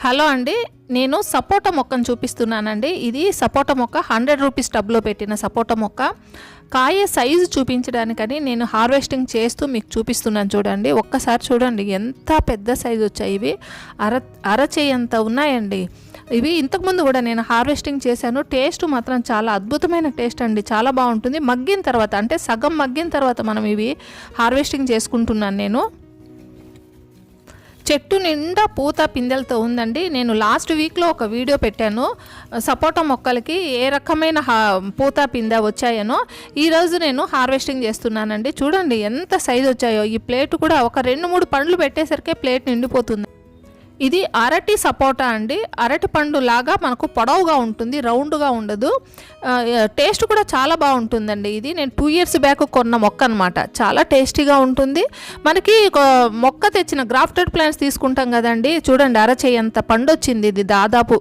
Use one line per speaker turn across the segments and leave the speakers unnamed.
Hello అండి నేను సపోటా మొక్కను చూపిస్తున్నానండి. ఇది సపోటా మొక్క హండ్రెడ్ రూపీస్ టబ్లో పెట్టిన సపోటా మొక్క. కాయ సైజు చూపించడానికని నేను హార్వెస్టింగ్ చేస్తూ మీకు చూపిస్తున్నాను చూడండి. ఒక్కసారి చూడండి ఎంత పెద్ద సైజు వచ్చాయి ఇవి. అర అరచేయంత ఉన్నాయండి. ఇవి ఇంతకుముందు కూడా నేను హార్వెస్టింగ్ చేశాను. టేస్ట్ మాత్రం చాలా అద్భుతమైన టేస్ట్ అండి. చాలా బాగుంటుంది. మగ్గిన తర్వాత అంటే సగం మగ్గిన తర్వాత మనం ఇవి హార్వెస్టింగ్ చేసుకుంటున్నాను నేను. చెట్టు నిండా పూత పిందెలతో ఉందండి. నేను లాస్ట్ వీక్లో ఒక వీడియో పెట్టాను. సపోటా మొక్కలకి ఏ రకమైన హా- పూత పిందె వచ్చాయనో ఈరోజు నేను హార్వెస్టింగ్ చేస్తున్నానండి. చూడండి ఎంత సైజు వచ్చాయో. ఈ ప్లేట్ కూడా ఒక రెండు మూడు పండ్లు పెట్టేసరికి ప్లేట్ నిండిపోతుంది. ఇది అరటి సపోటా అండి. అరటి పండు లాగా మనకు పొడవుగా ఉంటుంది రౌండ్గా ఉండదు. టేస్ట్ కూడా చాలా బాగుంటుందండి ఇది. నేను టూ ఇయర్స్ బ్యాక్ కొన్న మొక్క అనమాట చాలా టేస్టీగా ఉంటుంది. మనకి ఒక మొక్క తెచ్చిన గ్రాఫ్టెడ్ ప్లాంట్స్ తీసుకుంటాం కదండి. చూడండి అరచేయంత పండు వచ్చింది ఇది దాదాపు.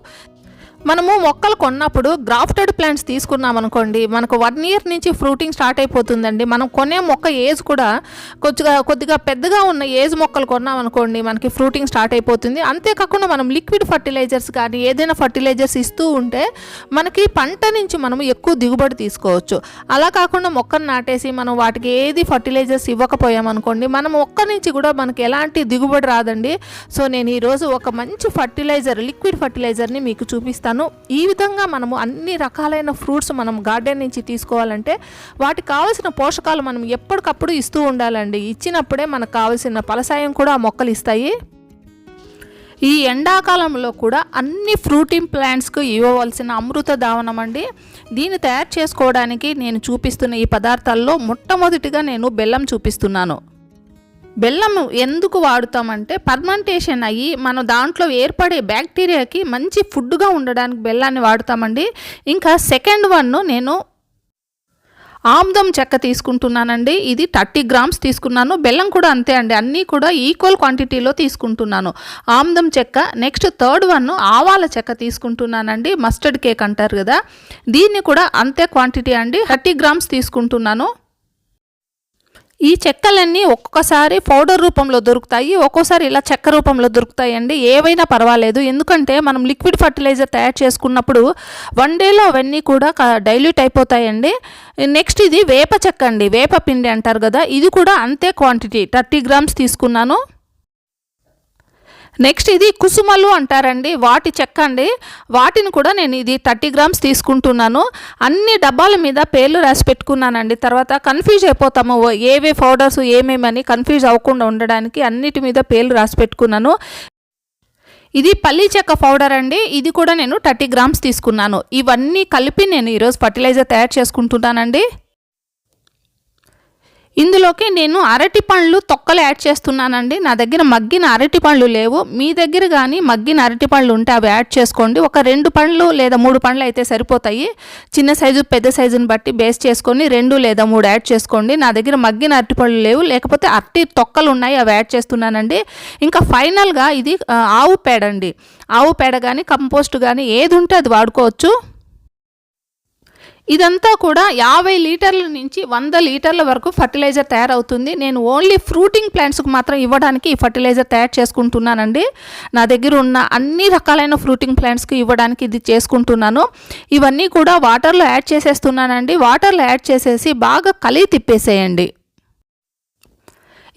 మనము మొక్కలు కొన్నప్పుడు గ్రాఫ్టెడ్ ప్లాంట్స్ తీసుకున్నాం అనుకోండి మనకు వన్ ఇయర్ నుంచి ఫ్రూటింగ్ స్టార్ట్ అయిపోతుందండి. మనం కొనే మొక్క ఏజ్ కూడా కొద్దిగా కొద్దిగా పెద్దగా ఉన్న ఏజ్ మొక్కలు కొన్నాం అనుకోండి మనకి ఫ్రూటింగ్ స్టార్ట్ అయిపోతుంది. అంతేకాకుండా మనం లిక్విడ్ ఫర్టిలైజర్స్ కానీ ఏదైనా ఫర్టిలైజర్స్ ఇస్తూ ఉంటే మనకి పంట నుంచి మనం ఎక్కువ దిగుబడి తీసుకోవచ్చు. అలా కాకుండా మొక్కను నాటేసి మనం వాటికి ఏది ఫర్టిలైజర్స్ ఇవ్వకపోయామనుకోండి మనం మొక్క నుంచి కూడా మనకి ఎలాంటి దిగుబడి రాదండి. సో నేను ఈరోజు ఒక మంచి ఫర్టిలైజర్ లిక్విడ్ ఫర్టిలైజర్ని మీకు చూపిస్తాను. ఈ విధంగా మనము అన్ని రకాలైన ఫ్రూట్స్ మనం గార్డెన్ నుంచి తీసుకోవాలంటే వాటికి కావాల్సిన పోషకాలు మనం ఎప్పటికప్పుడు ఇస్తూ ఉండాలండి. ఇచ్చినప్పుడే మనకు కావాల్సిన ఫలసాయం కూడా ఆ మొక్కలు ఇస్తాయి. ఈ ఎండాకాలంలో కూడా అన్ని ఫ్రూటింగ్ ప్లాంట్స్కు ఇవ్వవలసిన అమృత దావనం అండి. దీన్ని తయారు చేసుకోవడానికి నేను చూపిస్తున్న ఈ పదార్థాల్లో మొట్టమొదటిగా నేను బెల్లం చూపిస్తున్నాను. బెల్లం ఎందుకు వాడుతామంటే పర్మెంటేషన్ అయ్యి మన దాంట్లో ఏర్పడే బ్యాక్టీరియాకి మంచి ఫుడ్గా ఉండడానికి బెల్లాన్ని వాడుతామండి. ఇంకా సెకండ్ వన్ నేను ఆముదం చెక్క తీసుకుంటున్నానండి. ఇది థర్టీ గ్రామ్స్ తీసుకున్నాను. బెల్లం కూడా అంతే అండి. అన్నీ కూడా ఈక్వల్ క్వాంటిటీలో తీసుకుంటున్నాను. ఆముదం చెక్క. నెక్స్ట్ థర్డ్ వన్ ఆవాల చెక్క తీసుకుంటున్నానండి. మస్టర్డ్ కేక్ అంటారు కదా. దీన్ని కూడా అంతే క్వాంటిటీ అండి. థర్టీ గ్రామ్స్ తీసుకుంటున్నాను. ఈ చెక్కలన్నీ ఒక్కొక్కసారి పౌడర్ రూపంలో దొరుకుతాయి ఒక్కోసారి ఇలా చెక్క రూపంలో దొరుకుతాయి అండి ఏవైనా పర్వాలేదు. ఎందుకంటే మనం లిక్విడ్ ఫర్టిలైజర్ తయారు చేసుకున్నప్పుడు వన్ డేలో అవన్నీ కూడా డైల్యూట్ అయిపోతాయండి. నెక్స్ట్ ఇది వేప చెక్క అండి. వేప పిండి అంటారు కదా ఇది కూడా అంతే క్వాంటిటీ. థర్టీ గ్రామ్స్ తీసుకున్నాను. నెక్స్ట్ ఇది కుసుమలు అంటారండి. వాటి చెక్క అండి. వాటిని కూడా నేను ఇది థర్టీ గ్రామ్స్ తీసుకుంటున్నాను. అన్ని డబ్బాల మీద పేర్లు రాసి పెట్టుకున్నానండి. తర్వాత కన్ఫ్యూజ్ అయిపోతాము. ఏవే పౌడర్స్ ఏమేమని కన్ఫ్యూజ్ అవ్వకుండా ఉండడానికి అన్నిటి మీద పేర్లు రాసి పెట్టుకున్నాను. ఇది పల్లీ చెక్క పౌడర్ అండి. ఇది కూడా నేను థర్టీ గ్రామ్స్ తీసుకున్నాను. ఇవన్నీ కలిపి నేను ఈరోజు ఫర్టిలైజర్ తయారు చేసుకుంటున్నానండి. ఇందులోకి నేను అరటి పండ్లు తొక్కలు యాడ్ చేస్తున్నానండి. నా దగ్గర మగ్గిన అరటి పండ్లు లేవు. మీ దగ్గర కానీ మగ్గిన అరటి పండ్లు ఉంటే అవి యాడ్ చేసుకోండి. ఒక రెండు పండ్లు లేదా మూడు పండ్లు అయితే సరిపోతాయి. చిన్న సైజు పెద్ద సైజుని బట్టి బేస్ చేసుకొని రెండు లేదా మూడు యాడ్ చేసుకోండి. నా దగ్గర మగ్గిన అరటి పళ్ళు లేవు. లేకపోతే అరటి తొక్కలు ఉన్నాయి. అవి యాడ్ చేస్తున్నానండి. ఇంకా ఫైనల్గా ఇది ఆవు పేడ అండి. ఆవు పేడ కానీ కంపోస్ట్ కానీ ఏది ఉంటే అది వాడుకోవచ్చు. ఇదంతా కూడా యాభై లీటర్ల నుంచి వంద లీటర్ల వరకు ఫర్టిలైజర్ తయారవుతుంది. నేను ఓన్లీ ఫ్రూటింగ్ ప్లాంట్స్కి మాత్రం ఇవ్వడానికి ఈ ఫర్టిలైజర్ తయారు చేసుకుంటున్నానండి. నా దగ్గర ఉన్న అన్ని రకాలైన ఫ్రూటింగ్ ప్లాంట్స్కి ఇవ్వడానికి ఇది చేసుకుంటున్నాను. ఇవన్నీ కూడా వాటర్లో యాడ్ చేసేస్తున్నానండి. వాటర్లో యాడ్ చేసేసి బాగా కలిగి తిప్పేసేయండి.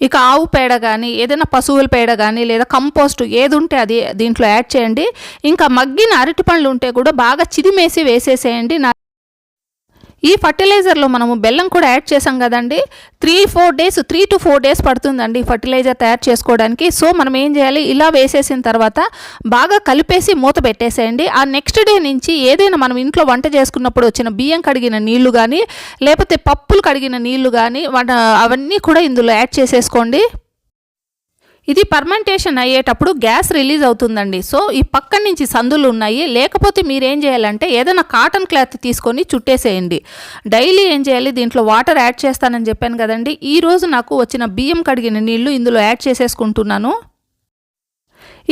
ఇక ఆవు పేడ కానీ ఏదైనా పశువుల పేడ కానీ లేదా కంపోస్ట్ ఏది ఉంటే అది దీంట్లో యాడ్ చేయండి. ఇంకా మగ్గిన అరటి పండ్లు ఉంటే కూడా బాగా చిదిమేసి వేసేసేయండి. నా ఈ ఫర్టిలైజర్లో మనము బెల్లం కూడా యాడ్ చేసాం కదండి. Three four days three to four days పడుతుందండి ఈ ఫర్టిలైజర్ తయారు చేసుకోవడానికి. సో మనం ఏం చేయాలి? ఇలా వేసేసిన తర్వాత బాగా కలిపేసి మూత పెట్టేసేయండి. ఆ నెక్స్ట్ డే నుంచి ఏదైనా మనం ఇంట్లో వంట చేసుకున్నప్పుడు వచ్చిన బియ్యం కడిగిన నీళ్ళు కానీ లేకపోతే పప్పులు కడిగిన నీళ్ళు కానీ అవన్నీ కూడా ఇందులో యాడ్ చేసేసుకోండి. ఇది పర్మెంటేషన్ అయ్యేటప్పుడు గ్యాస్ రిలీజ్ అవుతుందండి. సో ఈ పక్క నుంచి సందులు ఉన్నాయి. లేకపోతే మీరు ఏం చేయాలంటే ఏదైనా కాటన్ క్లాత్ తీసుకొని చుట్టేసేయండి. డైలీ ఏం చేయాలి? దీంట్లో వాటర్ యాడ్ చేస్తానని చెప్పాను కదండి. ఈరోజు నాకు వచ్చిన బియ్యం కడిగిన నీళ్ళు ఇందులో యాడ్ చేసేసుకుంటున్నాను.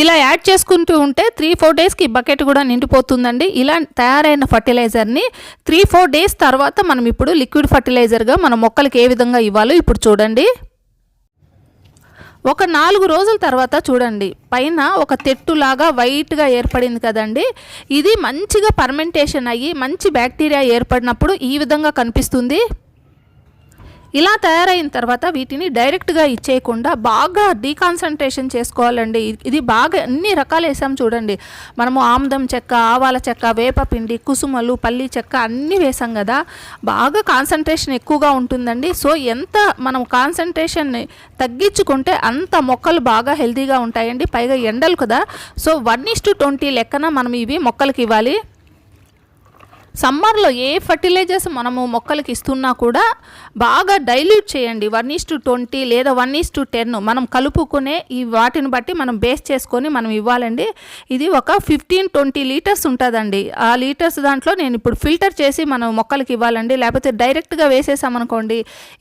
ఇలా యాడ్ చేసుకుంటూ ఉంటే త్రీ ఫోర్ డేస్కి బకెట్ కూడా నిండిపోతుందండి. ఇలా తయారైన ఫర్టిలైజర్ని త్రీ ఫోర్ డేస్ తర్వాత మనం ఇప్పుడు లిక్విడ్ ఫర్టిలైజర్గా మన మొక్కలకి ఏ విధంగా ఇవ్వాలో ఇప్పుడు చూడండి. ఒక నాలుగు రోజుల తర్వాత చూడండి పైన ఒక తెట్టులాగా వైట్గా ఏర్పడింది కదండి. ఇది మంచిగా పర్మెంటేషన్ అయ్యి మంచి బ్యాక్టీరియా ఏర్పడినప్పుడు ఈ విధంగా కనిపిస్తుంది. ఇలా తయారైన తర్వాత వీటిని డైరెక్ట్గా ఇచ్చేయకుండా బాగా డీకాన్సన్ట్రేషన్ చేసుకోవాలండి. ఇది బాగా అన్ని రకాలు వేసాం చూడండి. మనము ఆముదం చెక్క ఆవాల చెక్క వేపపిండి కుసుమలు పల్లి చెక్క అన్నీ వేసాం కదా. బాగా కాన్సన్ట్రేషన్ ఎక్కువగా ఉంటుందండి. సో ఎంత మనం కాన్సన్ట్రేషన్ని తగ్గించుకుంటే అంత మొక్కలు బాగా హెల్తీగా ఉంటాయండి. పైగా ఎండలు కదా. So one is to twenty లెక్కన మనం ఇవి మొక్కలకి ఇవ్వాలి. సమ్మర్లో ఏ ఫర్టిలైజర్స్ మనము మొక్కలకి ఇస్తున్నా కూడా బాగా డైల్యూట్ చేయండి. వన్ ఈస్ టు ట్వంటీ లేదా వన్ ఈస్ టు టెన్ మనం కలుపుకునే ఈ వాటిని బట్టి మనం బేస్ చేసుకొని మనం ఇవ్వాలండి. ఇది ఒక ఫిఫ్టీన్ ట్వంటీ లీటర్స్ ఉంటుందండి. ఆ లీటర్స్ దాంట్లో నేను ఇప్పుడు ఫిల్టర్ చేసి మనం మొక్కలకి ఇవ్వాలండి. లేకపోతే డైరెక్ట్గా వేసేసామనుకోండి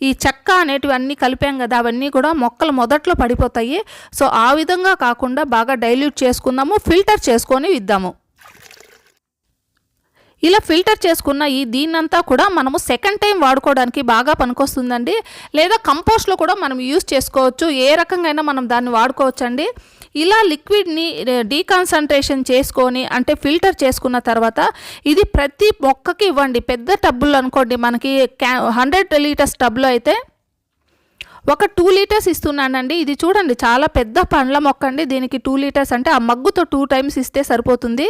ఈ చెక్క అనేటివి అన్నీ కలిపాం కదా అవన్నీ కూడా మొక్కలు మొదట్లో పడిపోతాయి. సో ఆ విధంగా కాకుండా బాగా డైల్యూట్ చేసుకుందాము ఫిల్టర్ చేసుకొని ఇద్దాము. ఇలా ఫిల్టర్ చేసుకున్న ఈ దీన్నంతా కూడా మనము సెకండ్ టైం వాడుకోవడానికి బాగా పనికొస్తుందండి. లేదా కంపోస్ట్లో కూడా మనం యూస్ చేసుకోవచ్చు. ఏ రకంగా మనం దాన్ని వాడుకోవచ్చండి. ఇలా లిక్విడ్ని డీకాన్సన్ట్రేషన్ చేసుకొని అంటే ఫిల్టర్ చేసుకున్న తర్వాత ఇది ప్రతి మొక్కకి ఇవ్వండి. పెద్ద టబ్బులు అనుకోండి. మనకి క్యా హండ్రెడ్ లీటర్స్ టబ్లో అయితే ఒక టూ లీటర్స్ ఇస్తున్నానండి. ఇది చూడండి. చాలా పెద్ద పండ్ల మొక్క అండి దీనికి టూ లీటర్స్ అంటే ఆ మగ్గుతో టూ టైమ్స్ ఇస్తే సరిపోతుంది.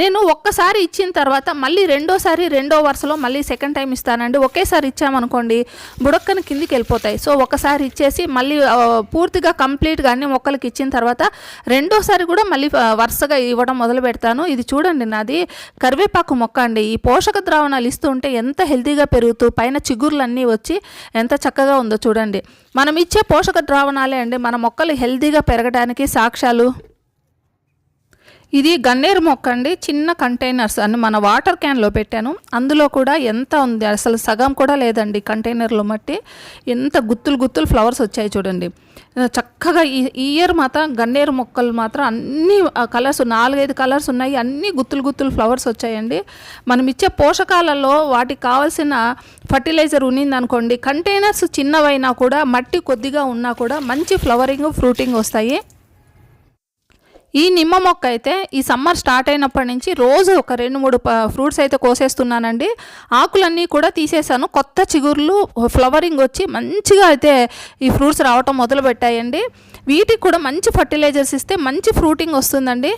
నేను ఒక్కసారి ఇచ్చిన తర్వాత మళ్ళీ రెండోసారి రెండో వరుసలో మళ్ళీ సెకండ్ టైం ఇస్తానండి. ఒకేసారి ఇచ్చామనుకోండి బుడక్కని కిందికి వెళ్ళిపోతాయి. సో ఒకసారి ఇచ్చేసి మళ్ళీ పూర్తిగా కంప్లీట్గా అన్ని మొక్కలకి ఇచ్చిన తర్వాత రెండోసారి కూడా మళ్ళీ వరుసగా ఇవ్వడం మొదలు పెడతాను. ఇది చూడండి నాది. కరివేపాకు మొక్క అండి. ఈ పోషక ద్రావణాలు ఇస్తూ ఉంటే ఎంత హెల్తీగా పెరుగుతూ పైన చిగుర్లన్నీ వచ్చి ఎంత చక్కగా ఉందో చూడండి. మనం ఇచ్చే పోషక ద్రావణాలే అండి. మన మొక్కలు హెల్తీగా పెరగడానికి సాక్ష్యాలు. ఇది గన్నేరు మొక్క అండి. చిన్న కంటైనర్స్ అని మన వాటర్ క్యాన్లో పెట్టాను. అందులో కూడా ఎంత ఉంది? అసలు సగం కూడా లేదండి కంటైనర్లో మట్టి. ఎంత గుత్తులు గుత్తులు ఫ్లవర్స్ వచ్చాయి చూడండి. చక్కగా ఈ ఇయర్ మాత్రం గన్నేరు మొక్కలు మాత్రం అన్ని కలర్స్ నాలుగైదు కలర్స్ ఉన్నాయి. అన్ని గుత్తులు గుత్తులు ఫ్లవర్స్ వచ్చాయండి. మనం ఇచ్చే పోషకాలలో వాటికి కావాల్సిన ఫర్టిలైజర్ ఉన్నిందనుకోండి కంటైనర్స్ చిన్నవైనా కూడా మట్టి కొద్దిగా ఉన్నా కూడా మంచి ఫ్లవరింగ్ ఫ్రూటింగ్ వస్తాయి. ఈ నిమ్మ మొక్క అయితే ఈ సమ్మర్ స్టార్ట్ అయినప్పటి నుంచి రోజు ఒక రెండు మూడు ఫ్రూట్స్ అయితే కోసేస్తున్నానండి. ఆకులన్నీ కూడా తీసేసాను. కొత్త చిగుర్లు ఫ్లవరింగ్ వచ్చి మంచిగా అయితే ఈ ఫ్రూట్స్ రావటం మొదలు పెట్టాయండి వీటికి కూడా మంచి ఫర్టిలైజర్స్ ఇస్తే మంచి ఫ్రూటింగ్ వస్తుందండి.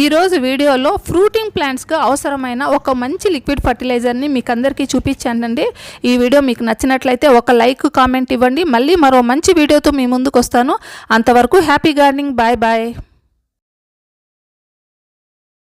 ఈరోజు వీడియోలో ఫ్రూటింగ్ ప్లాంట్స్కి అవసరమైన ఒక మంచి లిక్విడ్ ఫర్టిలైజర్ని మీకు అందరికీ చూపించానండి. ఈ వీడియో మీకు నచ్చినట్లయితే ఒక లైక్ కామెంట్ ఇవ్వండి. మళ్ళీ మరో మంచి వీడియోతో మీ ముందుకు వస్తాను అంతవరకు హ్యాపీ గార్డెనింగ్. Bye bye.